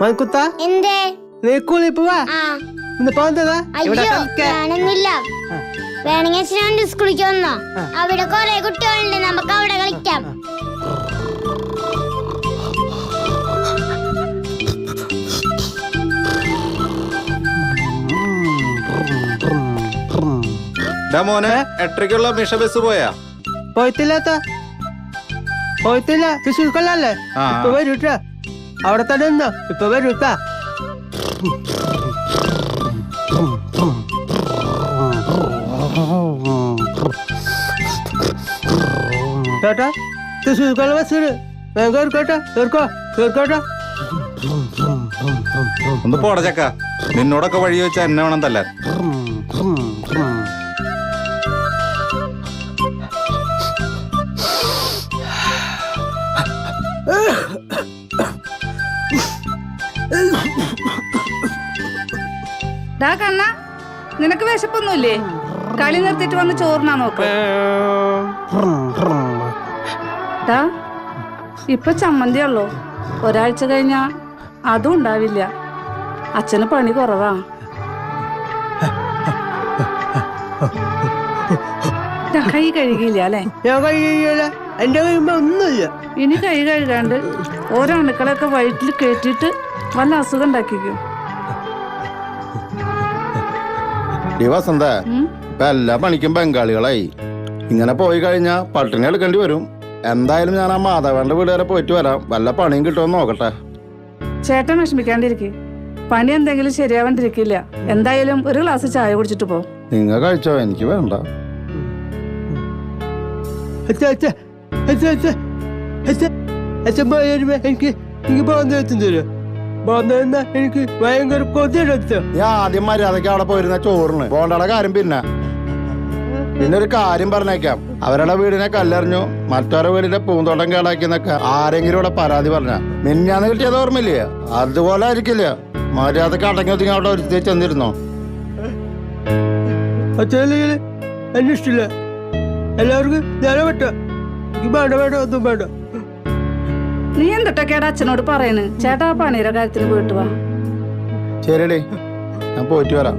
മൺകുത്ത? എന്തേ? നീ കൂളി പോവാ? ഇന്ന് പോകുന്നതാ ഇവിടെ കളിക്ക വേണമെങ്കിൽ സ്കൂളിലേക്ക് വന്നോ? അവിടെ കുറെ കുട്ടികളുണ്ട് നമുക്ക് അവിടെ കളിക്കാം. മോനെ എട്ടരയ്ക്കുള്ള മിഷ ബസ് പോയാ? പോയിട്ടില്ലാത്ത. പോയിട്ടില്ല. തൃശ്ശൂർ കൊല്ലല്ലേ ഇപ്പൊ വരൂട്ട അവിടെ തന്നെ ഇപ്പൊ വരൂട്ടാ ചേട്ടാ തൃശ്ശൂർ കൊല്ല ബസ്സിന് വേഗം കേറിക്കോട്ടെ തീർക്കോ കേറിക്കോട്ടെ ഒന്ന് പോട ചക്ക. നിന്നോടൊക്കെ വഴി വെച്ചാൽ എന്നെ വേണം തല്ലാൻ. ഡാ കണ്ണ നിനക്ക് വിശപ്പൊന്നുമില്ലേ? കളി നിർത്തിയിട്ട് വന്ന് ചോറിനാ നോക്ക്. ഡാ ഇപ്പൊ ചമ്മന്തി ഉള്ളോ? ഒരാഴ്ച കഴിഞ്ഞാ അതും ഉണ്ടാവില്ല. അച്ഛന് പണി കുറവാ. കൈ കഴുകിയില്ല അല്ലേ? ഞാൻ എന്റെ ഒന്നുമില്ല. ഇനി കൈ കഴുകാണ്ട് ഓരോ അണുക്കളൊക്കെ വയറ്റിൽ കയറ്റിയിട്ട് വല്ല അസുഖം ഉണ്ടാക്കിക്കും. വസന്ത ഇപ്പൊ എല്ലാ പണിക്കും ബംഗാളികളായി. ഇങ്ങനെ പോയി കഴിഞ്ഞാ പട്ടിണി എടുക്കേണ്ടി വരും. എന്തായാലും ഞാൻ ആ മാധവന്റെ വീട് വരെ പോയിട്ട് വരാം. വല്ല പണിയും കിട്ടുമെന്ന് നോക്കട്ടെ. ചേട്ടൻ വിഷമിക്കാണ്ടിരിക്കേ. പണി എന്തെങ്കിലും ശരിയാവാണ്ടിരിക്കില്ല. എന്തായാലും ഒരു ഗ്ലാസ് ചായ കുടിച്ചിട്ട് പോ. നിങ്ങൾ കഴിച്ചോ? എനിക്ക് വേണ്ട. എനിക്ക് ഭയങ്കര കൊതിയെടുത്ത് ആദ്യം മര്യാദയ്ക്ക് അവിടെ പോയിരുന്ന ചോറിന്. പോണ്ടയുടെ കാര്യം പിന്നെ. പിന്നെ ഒരു കാര്യം പറഞ്ഞേക്കാം. അവരുടെ വീടിനെ കല്ലെറിഞ്ഞു. മറ്റൊരു വീടിന്റെ പൂന്തോട്ടം കേടാക്കിന്നൊക്കെ ആരെങ്കിലും ഇവിടെ പരാതി പറഞ്ഞ. മിന്നാന്ന് കിട്ടിയത് ഓർമ്മയില്ലേ? അതുപോലെ ആയിരിക്കില്ല. മര്യാദയ്ക്ക് അടങ്ങി ഒതുങ്ങി അവിടെ ഒരുത്തി ചെന്നിരുന്നോ? എന്നെ ഇഷ്ടമില്ല എല്ലാവർക്കും നേരെ പറ്റ. വേണ്ട വേണ്ട ഒന്നും വേണ്ട. നീ എന്തൊട്ടൊക്കെയാടാ അച്ഛനോട് പറയുന്നു ചേട്ടാ പണിയുടെ കാര്യത്തിന് പോയിട്ട് വാ. ശരിയടേ. ഞാൻ പോയിട്ട് വരാം.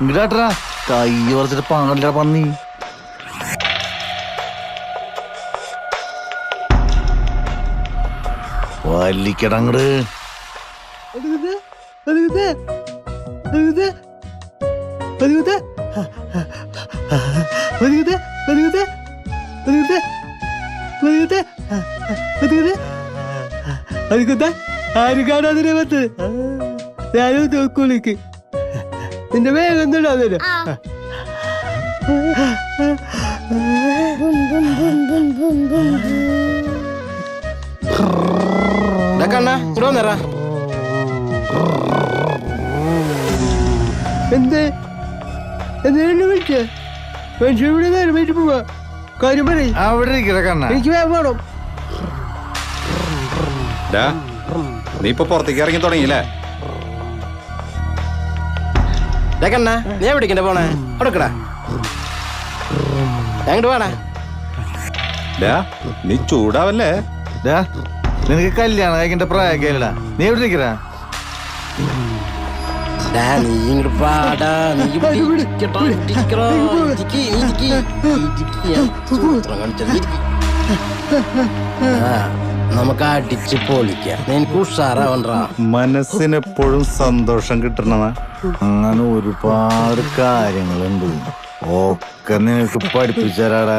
ഇങ്ങടാ കൈ വറച്ചിട്ട് പാടില്ല പന്നി. വല്ലിക്കടങ്ങട് ആരും കാണാതിനെ വന്നത് ഞാനും നോക്കൂളിക്ക് നിന്റെ വേഗം എന്തിടാ തരും. എന്ത്? എന്തെങ്കിലും വിളിച്ചേ? മനുഷ്യ ഇവിടെ നേരം വീട്ടിൽ പോവാ. കാര്യം പറയും. അവിടെ എനിക്ക് വേണം നീ ഇപ്പൊ പുറത്തേക്ക് ഇറങ്ങി തുടങ്ങിയില്ലേ? ഇതൊക്കെണ്ണ നീ പിടിക്കണ്ട പോണേ? കൊടുക്കടാ ഞങ്ങോട്ട് പോണേ? നീ ചൂടാവല്ലേ? നിനക്ക് കല്യാണം കഴിക്കേണ്ട പ്രായക്കല്ലടാ നീ എവിടെ നിൽക്കടാ നീ നമുക്ക് അടിച്ച് പൊളിക്കാം. എനിക്ക് ഉഷാറാവണ്ടാ മനസ്സിനെപ്പോഴും സന്തോഷം കിട്ടണ അങ്ങനെ ഒരുപാട് കാര്യങ്ങളുണ്ട്. ഒക്കെ നിനക്ക് പഠിപ്പിച്ചു തരാടാ.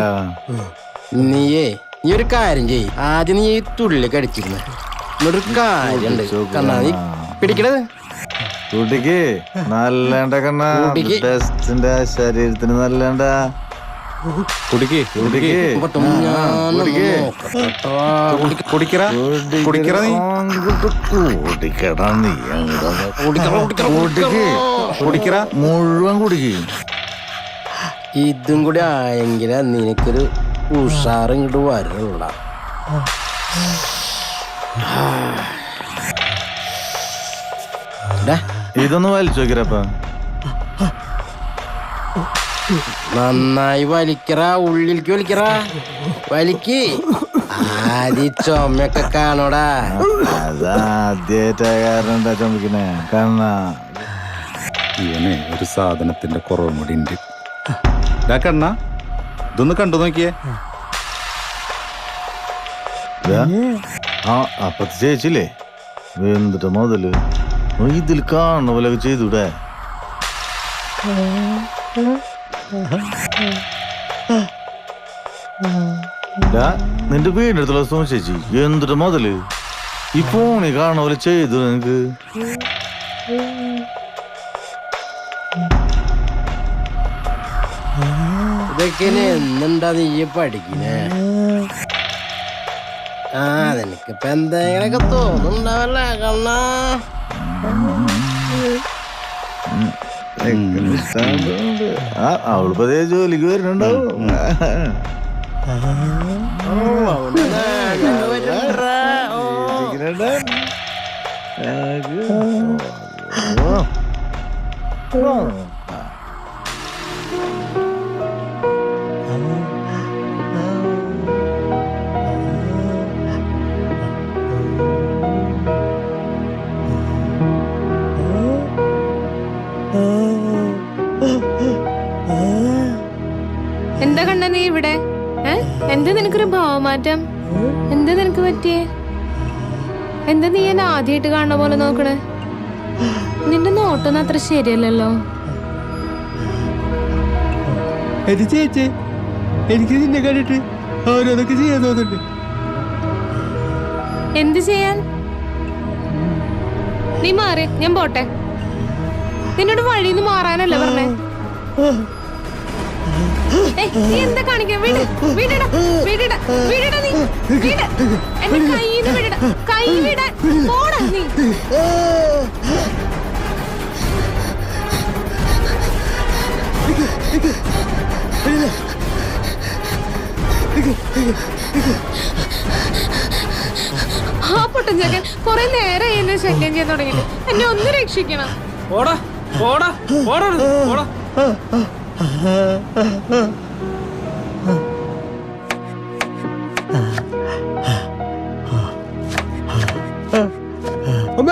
നീയേ നീ ഒരു കാര്യം ചെയ്യ്. ആദ്യം നീ ഈ തുള്ളി കടിച്ചിരുന്നു. ഒരു കാര്യണ്ട് കണ്ണാ നീ പിടിക്കണത്? കുട്ടിക്ക് നല്ലണ്ട കണ്ണ. കുട്ടിക്ക്. ടെസ്റ്റിന്റെ ശരീരത്തിന് നല്ലണ്ട. മുഴുവൻ കുടിക്കും. ഇതും കൂടി ആയെങ്കിലാ നിനക്കൊരു ഉഷാറ് ഇങ്ങോട്ട് വരള്ള ഇതൊന്ന് വലിച്ചു നോക്കിരപ്പ. നന്നായി വലിക്കറ ഉള്ളിലേക്ക് വലിക്കറ. വലിക്ക്. ആദ്യ ചുമയൊക്കെ കാണോടാ അതാദ്യായിട്ടാ ചുമക്കണേ കണ്ണ. ഇവനെ ഒരു സാധനത്തിന്റെ കുറവും കൂടി ഉണ്ട്. കണ്ണ ഇതൊന്ന് കണ്ടു നോക്കിയേ. ആ അപ്പത്തെ ചേച്ചില്ലേ എന്തിട്ട് മുതൽ? ഇതിൽ കാണുന്ന പോലെയൊക്കെ ചെയ്തൂടെ? നിന്റെ വീടിന്റെ സോ ചേച്ചി എന്തിട്ട് മുതൽ? ഈ ഫോണിൽ കാണുന്ന പോലെ ചെയ്തു നിനക്ക്. ഇതൊക്കെ എന്തുണ്ടാ നീ പഠിക്കണേ? ആ നിനക്കിപ്പ എന്തെങ്കിലൊക്കെ തോന്നുന്നുണ്ടാവല്ലേ കണ്ണാ? അവളിപ്പോ ദേ ജോലിക്ക് വരുന്നുണ്ടാവും. ഭാവമാറ്റം എന്താ നിനക്ക് പറ്റിയേ? എന്താ നീ എന്നെ ആദ്യമായിട്ട് കാണുന്ന പോലെ നോക്കണേ? നിന്റെ നോട്ടൊന്നും അത്ര ശരിയല്ലല്ലോ. എന്റെ ചേച്ചി എനിക്ക് നിന്നെ കണ്ടിട്ട് ഓരോന്നൊക്കെ ചെയ്യാൻ തോന്നുന്നുണ്ട്. എന്ത് ചെയ്യാൻ? നീ മാറി ഞാൻ പോട്ടെ. നിന്നോട് വഴിന്ന് മാറാനല്ല പറഞ്ഞേ? എന്താ കാണിക്കാൻ വീട് വീടിട വീടിട വീടിട നീ വീട്. എന്റെ കയ്യിന്ന് വീടിട കൈ വിടാൻ പോടാ നീ. ആ പൊട്ടൻ ചെക്കൻ കുറെ നേരം എന്നെ ശല്യം ചെയ്യാൻ തുടങ്ങിയിട്ട്. എന്നെ ഒന്ന് രക്ഷിക്കണം. പോടാ പോടാ പോടാ പോടാ. അമ്മ.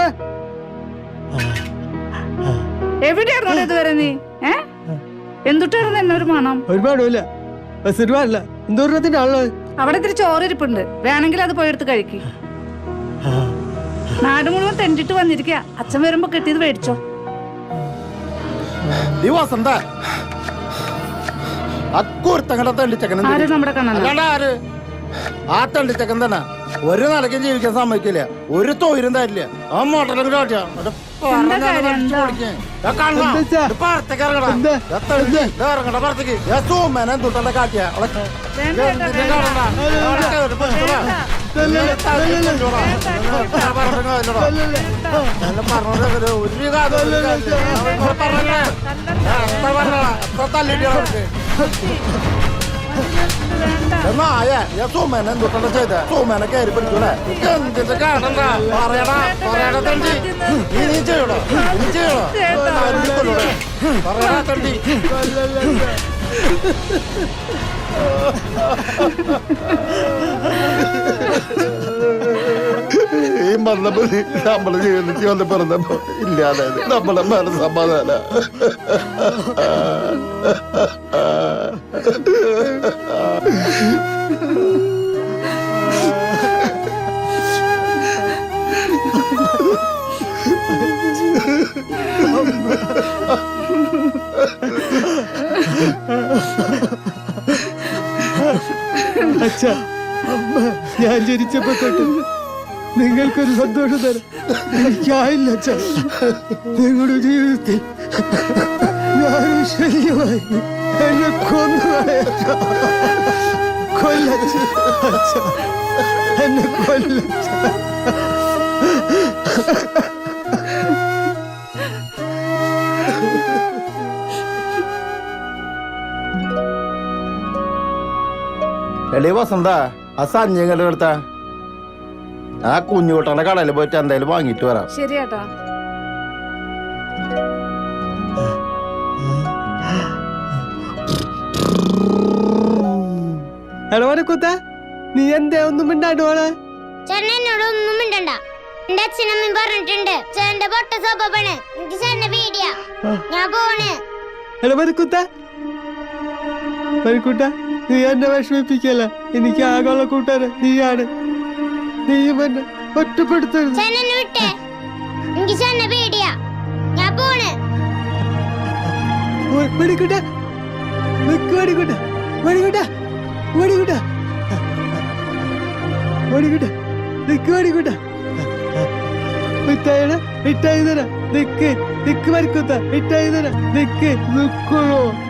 എവിടെയായിരുന്നു ഇതുവരെ നീ? ഏ? എന്തുട്ടായിരുന്നു എന്നെ ഒരു മണം. ഒരുപാടില്ല ഒരുപാടില്ല എന്തോരത്തിന്റെ ആൾ? അവിടെ ഇത്തിരി ചോറിരിപ്പുണ്ട്. വേണമെങ്കിൽ അത് പോയെടുത്ത് കഴിക്ക്. നാട് മുഴുവൻ തെണ്ടിട്ട് വന്നിരിക്കുക അച്ഛൻ വരുമ്പോ കിട്ടിയത് മേടിച്ചോ. നീ വസന്ത അക്കൂർത്തങ്ങളുടെ തള്ളിച്ചക്കൻ ആര് നമ്മുടെ കണ്ണന അല്ലാണ്ട് ആര്? ആ തള്ളിച്ചക്കൻ തന്നെ. ഒരു നിലയ്ക്കും ജീവിക്കാൻ സമ്മതിക്കില്ല. ഒരു തൊയിലും തരില്ല. ആ മോട്ടലും കാട്ടിയാ. തണ്ടി ഇത്രയും വന്നപ്പോ നീ നമ്മൾ ജീവിതത്തിൽ വന്ന് പറഞ്ഞപ്പോ ഇല്ലാതെ നമ്മളെ മനസ്സമാധാന അച്ഛ ഞാൻ ജനിച്ചപ്പോ തൊട്ട് നിങ്ങൾക്കൊരു സന്തോഷം തരാം. എനിക്കായില്ല അച്ഛ. നിങ്ങളുടെ ജീവിതത്തിൽ ഞാനൊരു ശല്യമായി എന്നെ കൊന്നുകളയച്ച കൊല്ലച്ച എന്നെ കൊല്ലച്ച എളി വസന്ത ആ സഞ്ജങ്ങളുടെ അടുത്ത ആ കുഞ്ഞുകുട്ടന്റെ കടയിൽ പോയിട്ട് എന്തായാലും വാങ്ങിട്ട് വരാം. ശരിയാട്ടാ. എടവനെ കുത്ത നീ എന്താ ഒന്നും മിണ്ടാണ്ട് പോണേ? ചേട്ടൻ എന്നോട് ഒന്നും മിണ്ടണ്ട. എന്റെ അച്ഛനമ്മയും പറഞ്ഞിട്ടുണ്ട് ചേട്ടന്റെ പൊട്ട സ്വഭാവാണ് എനിക്ക് ചേട്ടന്റെ പേടിയാ. ഞാൻ പോണ്. എടവനക്കുത്ത മരിക്കുട്ട നീ എന്നെ വിഷമിപ്പിക്കല്ല. എനിക്ക് ആഗോള കൂട്ടാന് നീയാണ്. നീയും എന്നെ ഒറ്റപ്പെടുത്തരുത്. മണിക്കുട്ട നിക്ക് നിക്ക് മിഠായി തരാം. നിക്ക്. നിക്ക് മരിക്കുത്ത മിഠായി തരാം. നിക്ക്. നിക്കുള്ളൂ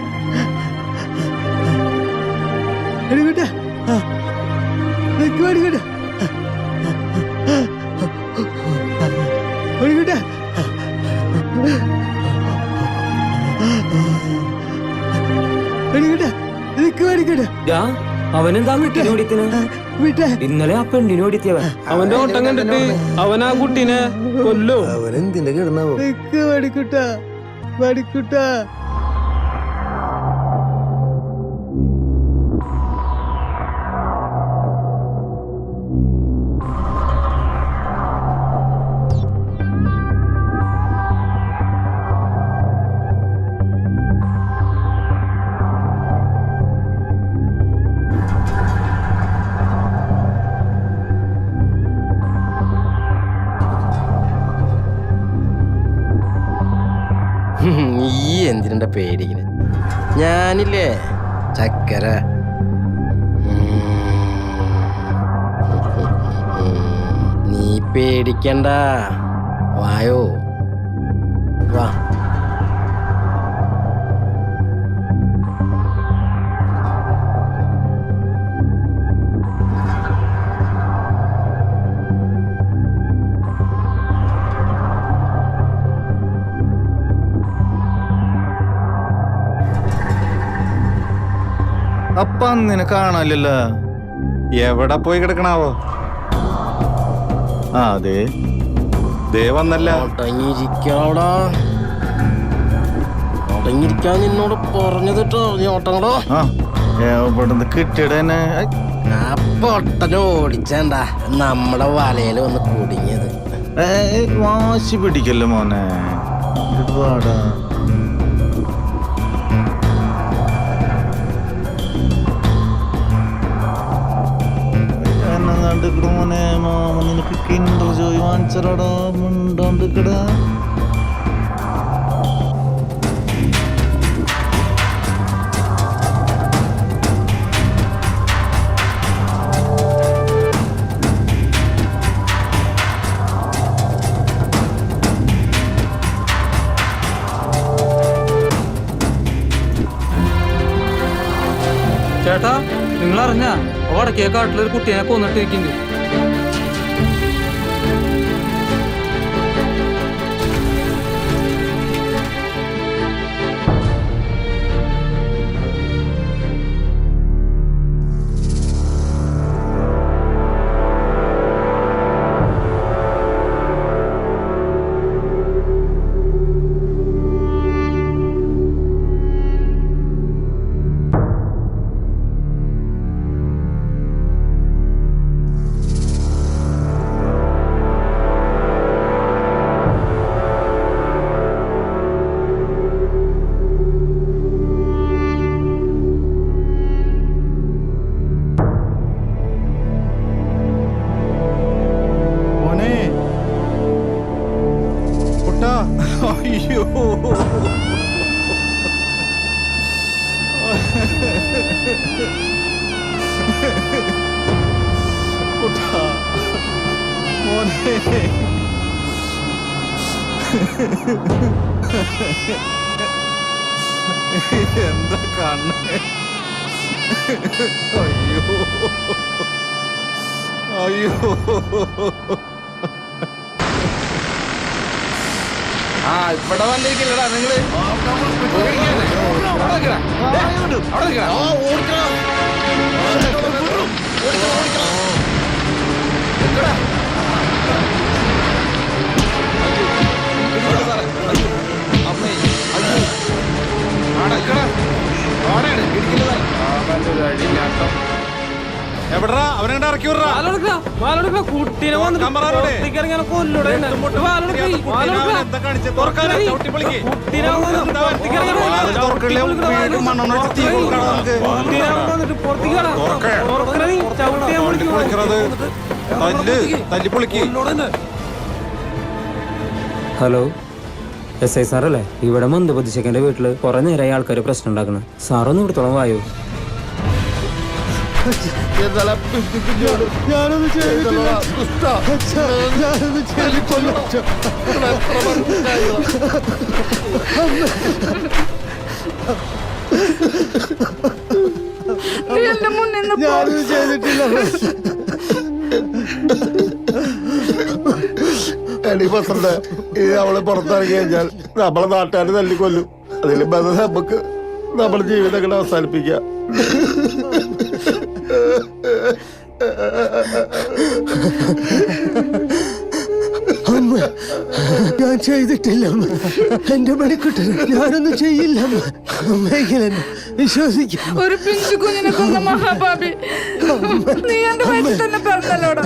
അവനെന്താ ഇന്നലെ ആ പെണ്ണിന് ഓടിത്തിയവൻ. അവന്റെ ഓട്ടം കണ്ടിട്ട് അവൻ ആ കുട്ടീനെ കൊല്ലോ. അവനെന്തിന്റെ കിടന്നാവോ? പേടിക്കണേ ഞാനില്ലേ? ചക്കര. നീ പേടിക്കണ്ട. വായോ. വാ. അപ്പ നിന്നെ കാണാനില്ലല്ലോ. എവിടെ പോയി കിടക്കണാവോ? ആ അതെ. ദേ വന്നല്ല. ഓട്ടങ്ങിരിക്കാടാ ഓട്ടങ്ങിരിക്കാൻ നിന്നോട് പറഞ്ഞത് കേട്ടോ നീ ഓട്ടങ്ങളോ? ആ എവിടുന്ന് കിട്ടിയുടെ തന്നെ. ഐ, ആ പൊട്ടനെ ഓടിച്ചണ്ട. നമ്മുടെ വലയിൽ വന്ന് കുടുങ്ങിയത്. വാശി പിടിക്കല്ലോ മോനെ. ഇങ്ങോട്ട് വാടാ എന്നെങ്ങാണ്ട് ഇക്കടെ മോനെ മാമ നിനക്ക് കിണ്ടർ ജോയി വാങ്ങിച്ചടാ മിണ്ടാണ്ട് ഇക്കടെ അറിഞ്ഞ അവിടെ കാട്ടിലൊരു കുട്ടീനെ കൊന്നിട്ടിരിക്കുന്നുണ്ട് അയ്യോ ആ ഇവിടെ വന്നിരിക്കില്ലടാ നിങ്ങൾ പേടിക്കാതെ. അവിടെ ഇടിക്കുന്നതാണ് ദേ, അവിടെ നിക്കടാ. എവിടാ അവനെ ഇറക്കി കുട്ടീനെ ഹലോ. എസ് ഐ സാറല്ലേ? ഇവിടെ മന്ദബുദ്ധിച്ചക്കന്റെ വീട്ടിൽ കുറെ നേരമായി ആൾക്കാർ പ്രശ്നം ഉണ്ടാക്കണം സാറൊന്ന് ഇവിടത്തോളം വായോ? ഞാനൊന്നും ചെയ്തിട്ടില്ല മുന്നിൽ ഈ അവൾ പുറത്തിറങ്ങി കഴിഞ്ഞാൽ നമ്മളെ നാട്ടുകാർ തല്ലിക്കൊല്ലും അതിലും ബന്ധം നമുക്ക് നമ്മുടെ ജീവിതം കൂടെ അവസാനിപ്പിക്കാം അമ്മ ഞാൻ ചെയ്തിട്ടില്ല അമ്മ എന്റെ മണിക്കുട്ടൻ ഞാനൊന്നും ചെയ്യില്ല അമ്മ അമ്മയെങ്കിലും എന്നെ വിശ്വസിക്കാം ഒരു പിഞ്ചു കുഞ്ഞിനെ കൊന്ന മഹാപാപി. നീ എന്റെ വയറ്റിൽ തന്നെ പറഞ്ഞല്ലോടാ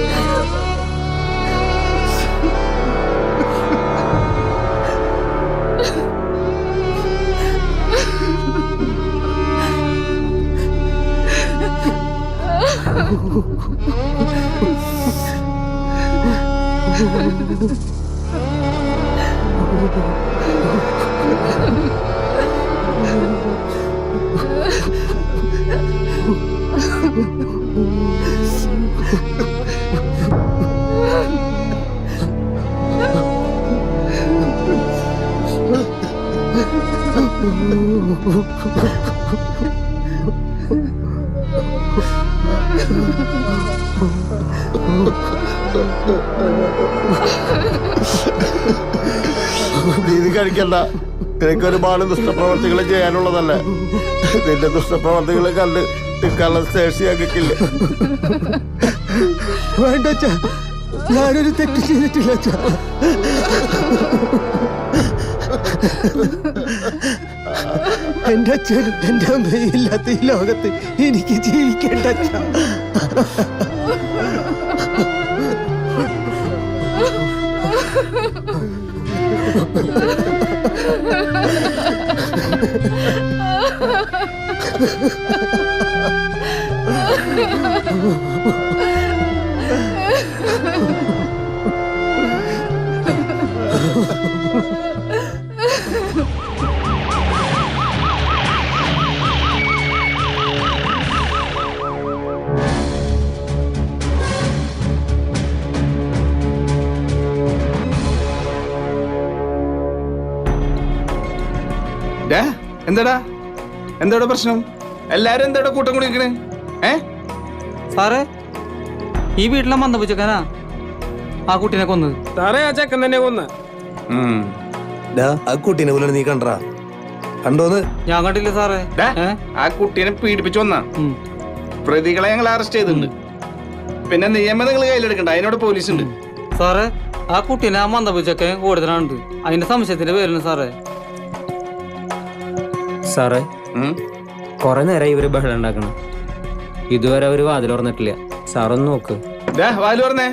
നീതി കഴിക്കണ്ട. നിനക്ക് ഒരുപാട് ദുഷ്ടപ്രവർത്തികൾ ചെയ്യാനുള്ളതല്ലേ? നിന്റെ ദുഷ്ടപ്രവർത്തികൾ കണ്ട് നിൽക്കാനുള്ള ശേഷിയാക്കില്ല വേണ്ട ഞാനൊരു തെറ്റ് ചെയ്തിട്ടില്ല എന്റെ അച്ഛനും എന്റെ അമ്മയും ഇല്ലാത്ത ഈ ലോകത്ത് എനിക്ക് ജീവിക്കേണ്ട Ha ha ha ha! എന്താടാ? എന്താടാ പ്രശ്നം? എല്ലാരും എന്താടാ കൂട്ടം കൂടി നിൽക്കണേ ഏ? സാറേ ഈ വീട്ടിലെ മന്ദപുച്ചക്കനാ ആ കുട്ടീനെ കൊന്നത്? സാറേ ആ ചെക്കൻ തന്നെ കൊന്ന. ഉം. ആ കുട്ടീനെ പോലെ നീ കണ്ടാ കണ്ടോന്ന്? ഞാൻ കണ്ടില്ല സാറേ? ആ കുട്ടീനെ പീഡിപ്പിച്ചു വന്നാ. പ്രതികളെ ഞങ്ങൾ അറസ്റ്റ് ചെയ്തിട്ടുണ്ട്. പിന്നെ നിയമം നിങ്ങൾ കയ്യിലെടുക്കണ്ട അതിനോട് പോലീസ് ഉണ്ട് സാറേ ആ കുട്ടീനെ ആ മന്ദപുച്ചക്കൻ കൂടുതലുണ്ട് അതിന്റെ സംശയത്തിന്റെ പേരുണ്ട് സാറേ. സാറേ. കൊറേ നേരം ഇവർ ബഹളം ഉണ്ടാക്കണം. ഇതുവരെ അവർ വാതിൽ തുറന്നിട്ടില്ല. സാറൊന്ന് നോക്ക്. പറഞ്ഞേ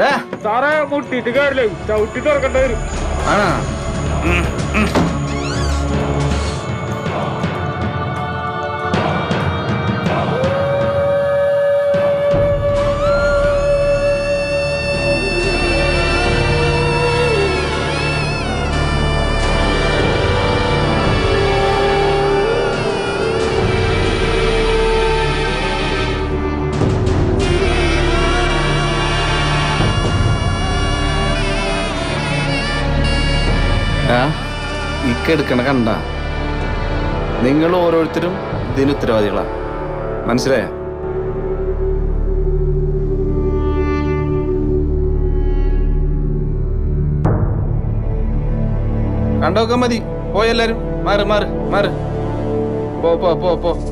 ഡാ സാറേ മുട്ടിട്ട് കാര്യമില്ല ചവിട്ടി തുറക്കേണ്ടി വരും. ആ എടുക്കണ കണ്ട. നിങ്ങൾ ഓരോരുത്തരും ഇതിന് ഉത്തരവാദികളാ. മനസ്സിലായ? കണ്ടോക്കാൻ മതി. പോയെല്ലാരും മാറ് മാറ് മാറ്. പോ പോ പോ പോ.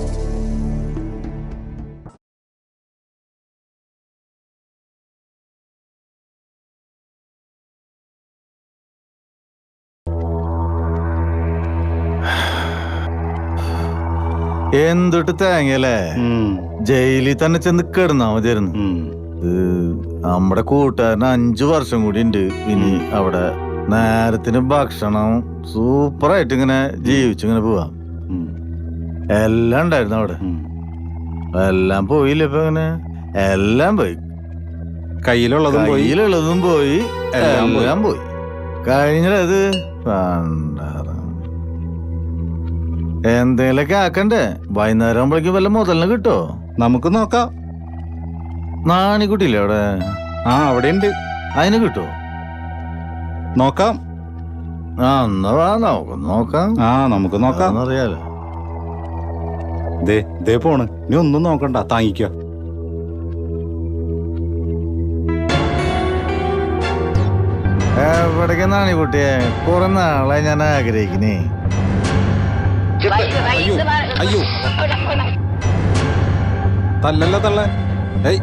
എന്തൊട്ട് തേങ്ങല്ലേ ജയിലിൽ തന്നെ ചെന്ന് കിടന്നാ മതിയായിരുന്നു. നമ്മുടെ കൂട്ടുകാരന് അഞ്ചു വർഷം കൂടി ഉണ്ട്. ഇനി അവിടെ നേരത്തിന് ഭക്ഷണം സൂപ്പറായിട്ട് ഇങ്ങനെ ജീവിച്ചു ഇങ്ങനെ പോവാം. എല്ലാം ഉണ്ടായിരുന്നു അവിടെ. എല്ലാം പോയില്ല ഇപ്പൊ ഇങ്ങനെ? എല്ലാം പോയി. കയ്യിലുള്ളതും പോയി. കയ്യിലുള്ളതും പോയി. എല്ലാം പോയി. കഴിഞ്ഞത് എന്തെങ്കിലൊക്കെ ആക്കണ്ടേ? വൈകുന്നേരം ആകുമ്പോഴേക്കും വല്ല മുതലിന് കിട്ടോ? നമുക്ക് നോക്കാം. നാണിക്കുട്ടിയില്ലേ അവിടെ? ആ അവിടെ ഉണ്ട് അതിന് കിട്ടോ? നോക്കാം. ആ എന്നാ വാ നമുക്ക് നോക്കാം. ആ നമുക്ക് നോക്കാം. അറിയാലോ ദേ ദേ പോണ്. നീ ഒന്നും നോക്കണ്ട താങ്ങിക്കോ. എവിടേക്ക് നാണിക്കുട്ടിയെ? കുറെ നാളായി ഞാൻ ആഗ്രഹിക്കുന്നേ. അയ്യോ അയ്യോ. തല്ലല്ല തള്ളേ. ഏയ്.